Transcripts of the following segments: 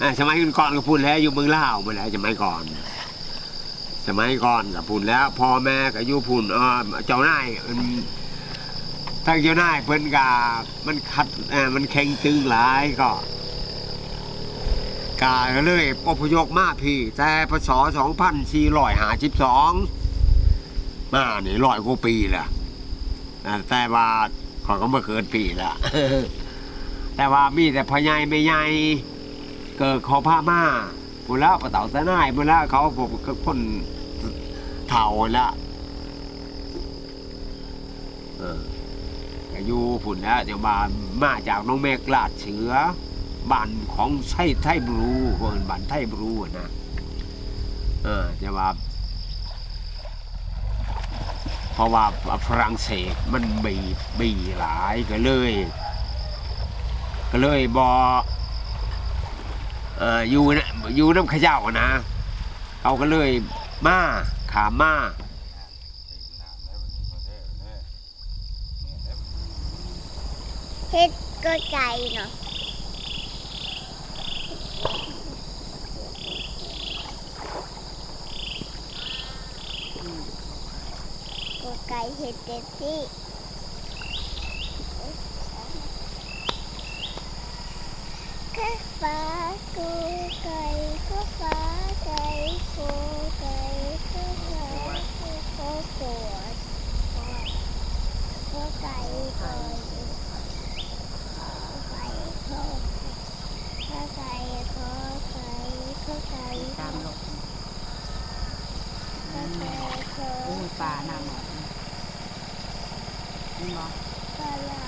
อ่าสมัยก่อนก็พูดแล้วอยู่เมืองลาวมาแล้วสมัยก่อน สมัยก่อนก็พูดแล้วพ่อแม่ก็อยู่พูนเออเจ้านายทางเจ้านายเพิ่นกามันคัดอ่อมันแข็งตึงหลายก็กาเลยอพยพมาพี่ แต่พศ2452มานี่ร้อยกว่าปีล้วอ่าแต่ว่าขอก็มาเกิดปีล้วแต่ว่ามีแต่พ่อใหญ่แม่ใหญ่ เกิดเขาพามาพูดแล้วปะเต่าตะนายพูดแล้วเขาผมก็คนเฒ่าล้วเอออายุผุนแล้วเดี๋ยวมามาจากน้องเมกลาดเสือบ้านของไทยไทยบรูเพิ่นบ้านไทยบรูอะนะเออจะว่าเพราะว่าฝรั่งเศสมันบีบบีหลายก็เลย ก็เลยบอ เอ่ออยู่นะอยู่น้ำเขย่านะ เขาก็เลยมาขามมาเฮ็ดก็ไก่เนาะก็ไก่เฮ็ดเต็มที่ก็ฟ้ากูไก่ก็ฟ้าไก่กูไก่ก็ฟ้ากูก็ปวดก็ไก่ก่อน ไก่ข้อข้อไก่ข้อไก่ข้อไก่ ตามลงข้อไก่ข้อโอ้ยปลาน้ำหมดนี่มอง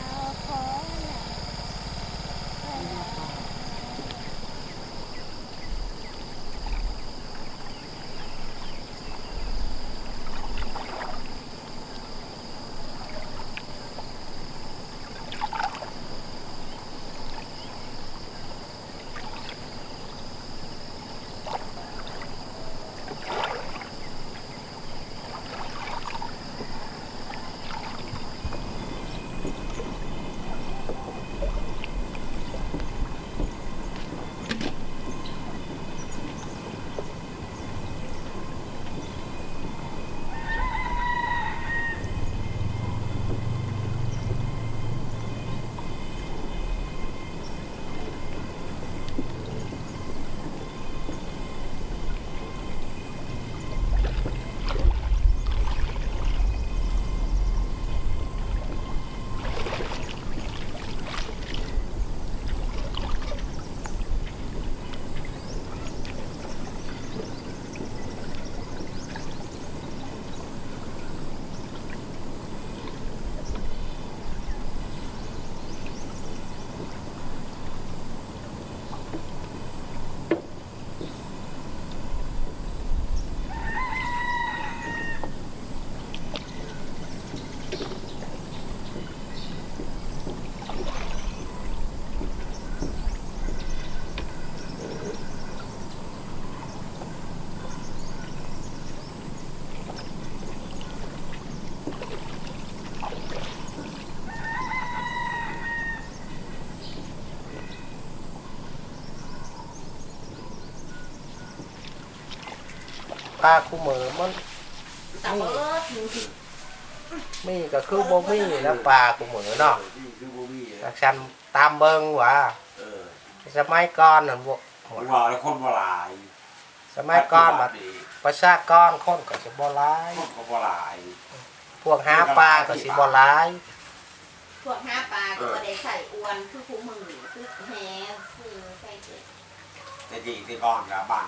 ปลาคู่มือมันตามเบิดมีก็คือบ่มีแล้วปลาคู่มือเนาะจักซันตามเบิ่งว่าเออสมัยก่อนนั่นบ่ว่าแล้วคนบ่หลายสมัยก่อนบัดประชากรคนก็สิบ่หลายคนก็บ่หลาย พวกหาปลาก็สิบ่หลายพวกห้าปลาก็บ่ได้ใส่อวนคือคู่มือคือแหคือใส่เจ็ดแต่จริงที่ก่อนกับบ้าน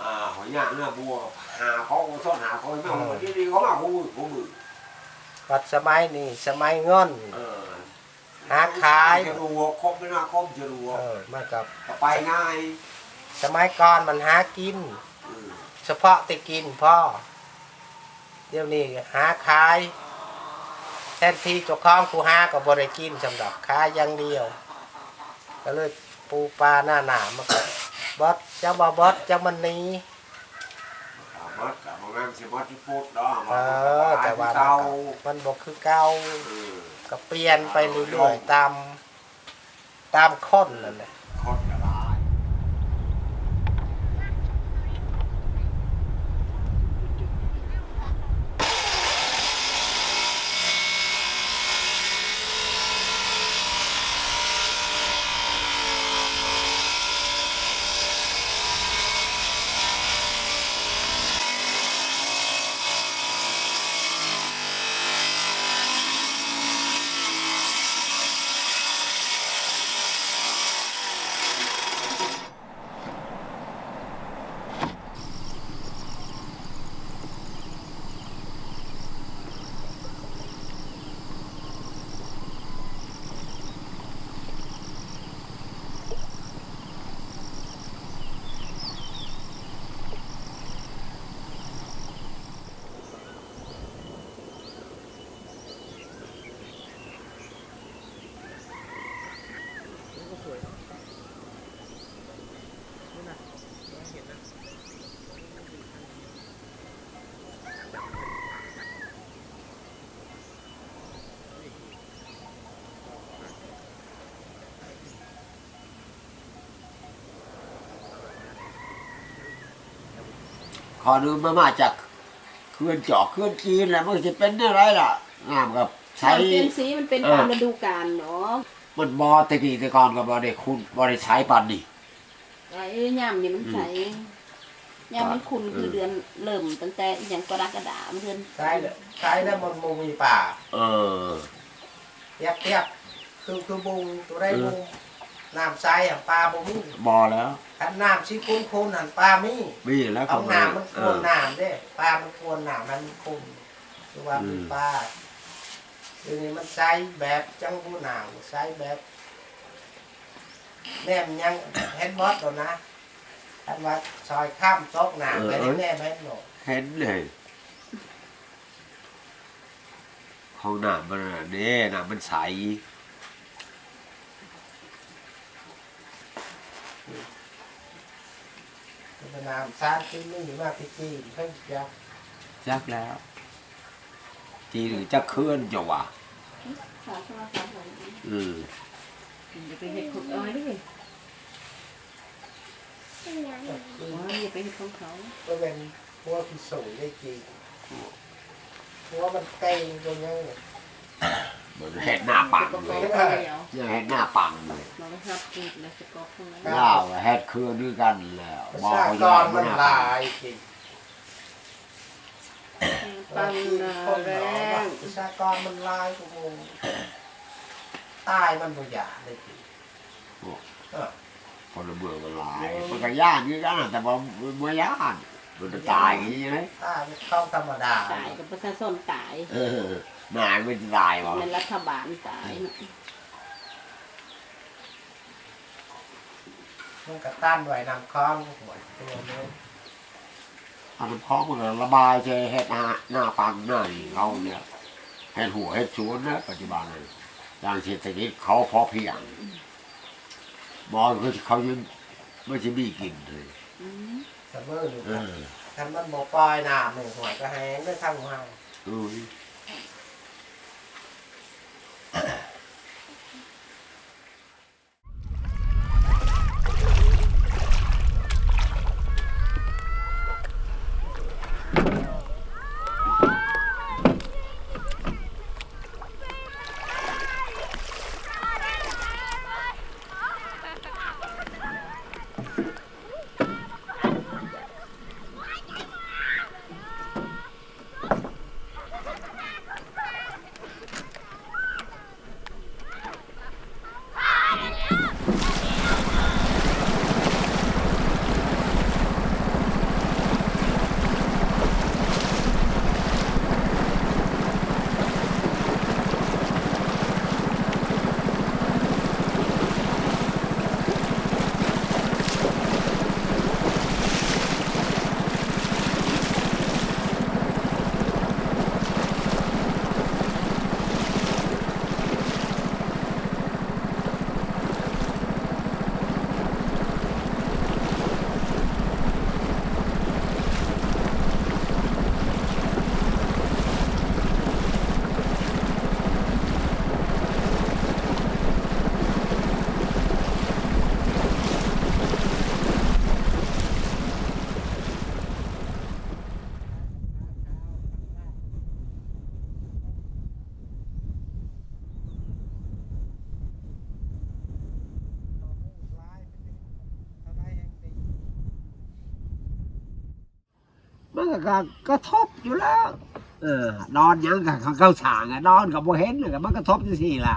อ่าหอยย่างเนื้อบัวหาเขาซ่อนหาเขาไม่เอาวันนี้เขามาคู่มือคู่มือบัดสมัยนี้สมัยเงินเออหาขายจะรู้คมไม่น่าคมจะรู้เออมันกับไปง่าย สมัยก่อนมันหากินอืมเฉพาะแต่กินพ่อเดี๋ยวนี้หาขายแทนที่เจ้าของผู้หาก็บ่ได้กินสำหรับขายอย่างเดียว ก็เลยปูปลาหน้าหนามันก็ บดจังบ่บดจังมันหนี้มดกับมันสิมดที่พูดเนาะเออ แต่ว่ามันเก่าก็มันบ่คือเก่าเออก็เปลี่ยนไปเรื่อยๆตาม ตามคนนั่นแหละ อนึงมามาจากเคลื่อนเจาะเคลื่อนจีนแหละมันจะเป็นอะไรล่ะน้ำกับใช้ใช้เป็นสีมันเป็นเออ ตามฤดูกาลเนาะมันบอตะกี้แตะกอนกับบอได้คุณบอได้ใช้ปันนี่ ไอ้ย่ำนี่มันใสย่ำมันคุณคือเดือนเริ่มตั้งแต่อหย่างกรกฎาคมเดือนใช้เลยใช้แล้วมันมูมีป่าเออเทียบเทียบคือคือบุงตัวได้บุง น้ำใสอะปลาบ่มีบอแล้วคันน้ำชี้คุ้นคุ้นหันปลามีมีแล้วเอาก็น้ำมันเอควอรน้ำเด้ปลามันควรน้ำมันคุ้นคือว่าอืมมีปลาทีนี้มันใสแบบจังผู้หนาวใสแบบแนมยังเห็นบอสตัวนะคันว่าซอยข้ามซอกหนาไปได้แน่แม่นหนอเห็นเลยห้องน้ำมันน่ะนี่น้ำมันใส เป็นน้ำซาดที่ไม่มีมากที่จีนเพิ่งจะจักแล้วทีหรือจะเคลื่อนจะวะสาธุสาธุอืมอย่าไปเห็ดของเอาไว้ดิที่นั้นคือว้าอย่าไปเห็ดของเขาก็เป็นพวกที่สูงได้จีนเพราะว่ามันใกล้ตรงนี้ มันเห็นหน้าปังจะเลกยอกเดียวยังเห็นหน้าปังเลยเราก็รับพูดแล้วจะกอกข้างในเล่าเฮ็ดเครื่องด้วยกันแล้วประบอกชาเขากย้อรนมันหน้าหปังลายจริงปังนาแรงประชากรมันหลายกูงงตายมันบ่อยากเลยจริงเออคนละเบื่อกันหลายมันก็ย่านนี่กันนะแต่ว่ามันไม่ย่านมันจะตายอย่างนี้เลยตายมันเข้าธรรมดาตายกับประชาชนตายเออ หนายมันจะตายวะในรัฐบาลตายมันก็ต้านไว้นำคล้องหัวตัวนี้อันนั้นเพราะมันก็ระบายใจเฮ็ดหน้าหน้าปังหน้านี่เขาเนี่ยเฮ็ดหัวเฮ็ดชวนนะปัจจุบันเลยอย่างเศรษฐกิจเขาพอเพียงมองคือเขายังไม่ใช่มีกินเลยอืมเสมออยู่เออถ้ามันบ่ปล่อยน้ำหนึ่งหัวก็แห้งได้ทั้งหัว มันก็กระทบอยู่แล้ว เออนอนยังกับเข้าฉางอะนอนกับโบเห็นเลยกับมันกระทบจังสี่ล่ะ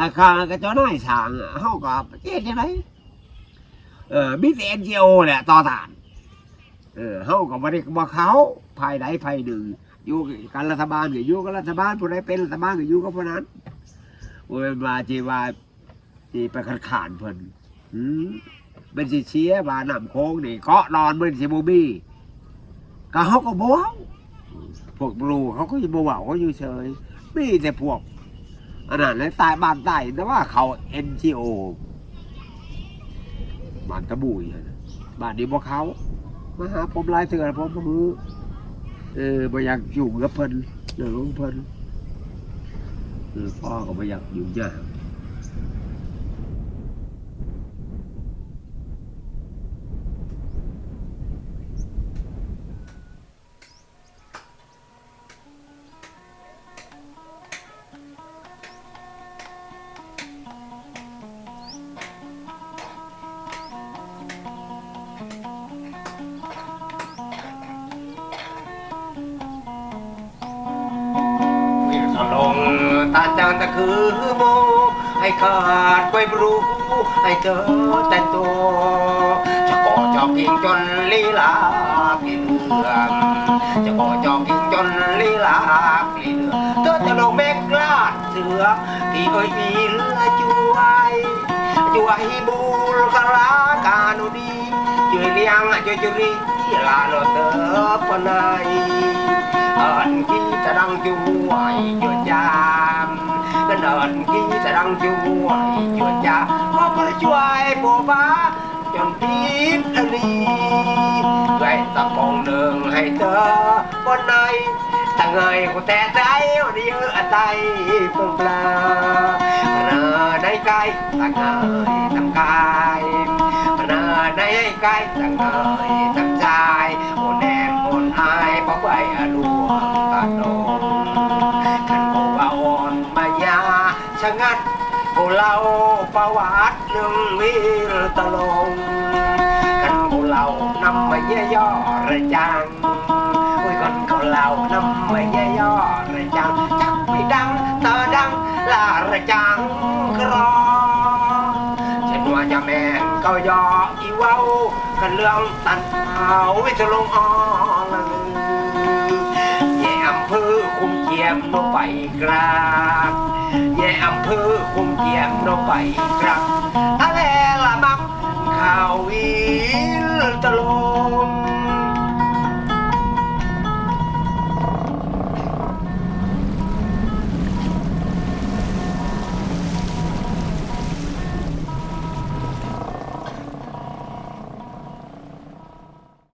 ราคาก็จะน้อยฉางเฮาก็เจ๊ยังไงเออมีแต่เอ็นจีโอแหละต่อฐานเออเฮาก็บ่ได้บ่เขาภายใดภายหนึ่งอยู่กันรัฐบาลก็อยู่กับรัฐบาลผู้ใดเป็นรัฐบาลก็อยู่กับผู้นั้นบ่แม่นว่าจีว่าจีไปขัดขานเพิ่นหืมมันสิเสียวาน้ำโค้งนี่เกาะนอนเมันสิบ่มี ก็เขาก็บเว้าพวกบลูเขาก็อยังบเว้าเขาอยู่เฉยมีแต่พวกอันนั้นเลยตายบ้านใต้แต่ว่าเขาเอ็นจีโอบ้านตะบุยนะบ้านนี้บ่เขามาหาผมหลายเถื่อผมบ่มือเออบ่อยากอยู่กับเพิ่นเรื่องของเพิ่นเออพ่อก็บ่อยากอยู่ยาก คือโมให้ขาดไว้รู้ให้เธอแต่งตัวจะก่อจอบยิงจนลีลากินเลือมจะก่อจอบยิงจนลีลากินเลือเธอจะลงเมฆลาดเสือที่เอ้ยมีละจวยจุวยบูรคลากานุดีช่วยเลี้ยงช่วยจุรีลาโนเตอปนายอันกินจะดังจุวยจุยจา อนที่จะรังจวจวดจาพ่อเพื่อช่วยปูป้าจนทินลีไว้ตะกองหนึ่งให้เธอบนในตั้งเงยกูแต่ใจวันนี้ออใจเพิ่ปลาเนอในกายตั้งเงยตั้งกายเนอในกายตั้งเงยตั้งใจโอนแนมโอนอายเพราะไปอดวงตาโด cổ lau ประวัติเรื่งวิรตลงกันกูเล่านำมาเย่ย่อระจังโอ้ยคนเขาเล่านำมาเย่ย่อระจังจักไม่ดังเตอดังลาระจังกรอฉันว่าจะแม่งก็ยออีเว้ากันเรื่องตันเอาวิทลงอ่อนแย่อำเภอคุมเกียมโนไปกราบ แย่อำเภอคุมเกียมโนไปครับทะเลละมักข่าวอิลตะลม